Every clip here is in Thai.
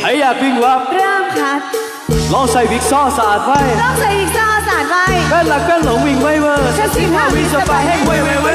ใครอยากวิ่งวับเริ่มคัดลองใส่วิกซอสะอาดไว้ ต้องใส่อีกซอสารไว้แฟนหลักแฟนหลงวิ่งไว้เวอร์ฉันสิบห้าวิสบายให้ไว้ไว้ไว้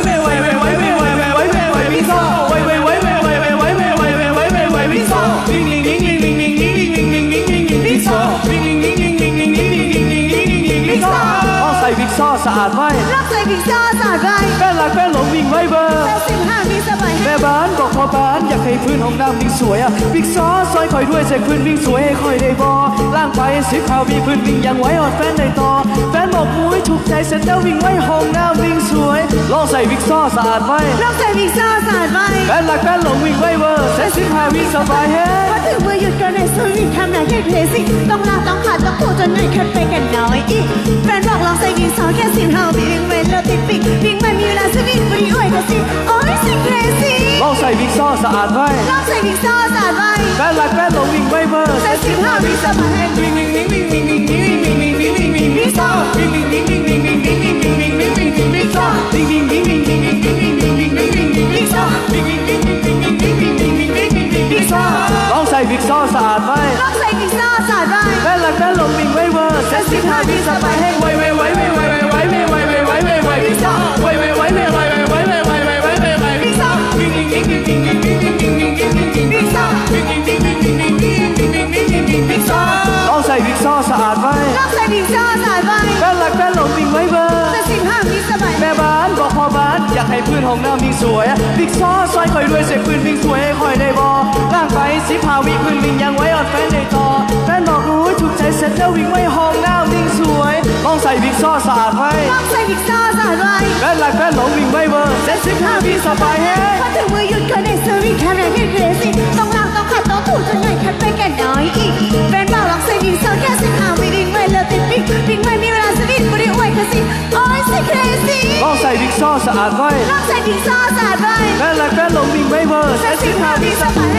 ส่วิกซอสะอาดไว้ต้องใส่อีกซอสารไว้แฟนหลักแฟนหลงวิ่งไว้เวอร์ฉันสิบห้าวิสบายให้แม่บ้านบอกพ่อบ้านอยากให้พื้นห้องน้ำวิ่งสวยอะวิ่งซอซอยคอยด้วยเสกพื้นวิ่งสวยให้คอยได้บอล่างไปสีขาวมีพื้นวิ่งยังไว้ออดแฟนได้ต่อแฟนบอกมุ้ยถูกใจเสร็จแล้ววิ่งไว้ห้องน้ำวิ่งสวยลองใส่วิกซอสะอาดไว้ต้องใส่อีกซอสารไว้แฟนหลักแฟนหลงวิ่งไว้เวอร์เซ็ตสิบห้าวิสบายเฮ้พอถึงมือหยุดก็ในสวิงทำหน้าแค่เครซี่ต้องลาต้องขาดต้องขู่จนเหนื่อยคันไปกันน้อยอีกแฟนบอกลองใส่ อีกซอแค่สิบห้าวิวิ่งเว้นแล้วติดปีกวิ่งไม่มีเวลาสวิงบริอวยกันสิโอ้ยสิเครซี่ลองใส่วิกซอสะอาดไว้ต้องใส่อีกซอสารไว้แฟนหลักแฟนหลงวิ่งไว้เวอร์ฉันสิบห้าวิสบายให้วิ่งวิ่งวิ่งวิ่งวิ่งวิ่งวิ่งวิ่งวิ่งวิ่งวิ่งวิ่งวิกซอวิ่งวิ่งวิ่งวิ่งวิ่งวิ่งวิ่งวิ่งวิ่งวิ่งวิ่งวิ่งวิกซอวิ่งวิ่งวิ่งวิ่งวิ่งวิ่งวิ่งวิ่งวิ่งวิ่งวิ่งวิ่งวิกซอวิ่งวิ่งวิ่งวิ่งวิ่งวิ่งวิ่งวิ่งวิ่งวิ่งวิ่งวิ่งวิกซอลองใส่วิกซอสะอาดไว้ต้องใส่อีกซอสารไว้แฟนหลักแฟนหลงวิ่งไว้เวอร์เซ็ตสิบห้าวิสบายให้ไวไวไวไวไวาดไว้ต้องใส่อีกซอสารไว้แฟนหลักแฟนหลงวิ่งไว้เบอร์ฉันสิบห้าวิสบายแม่บ้านบอกพ่อบ้านอยากให้พื้นห้องน้ำวิ่งสวยบิ๊กซอซอยคอยด้วยเสกพื้นวิ่งสวยให้คอยได้บอล่างไปสิพาวิพื้นวิ่งยังไว้อดแฟนได้ต่อแฟนบอกรู้ถูกใจเสร็จแล้ววิ่งไว้ห้องน้ำวิ่งสวยลองใส่บิ๊กซอสะอาดไว้ต้องใส่อีกซอสารไว้แฟนหลักแฟนหลงวิ่งไว้เบอร์เซ็ตสิบห้าวิสบายเฮ้พอถึงมือหยุดก็ในสวิงทำหน้าแค่เครซี่ต้องลาต้องขาดต้องขู่จนเหนื่อยคันไปกันน้อยอีก สะอาดไว้รักใจหญิงโซสะอาดไว้และรักแม่หลงมิงไม่เวอร์แต่สิ่งเหล่านี้สมัย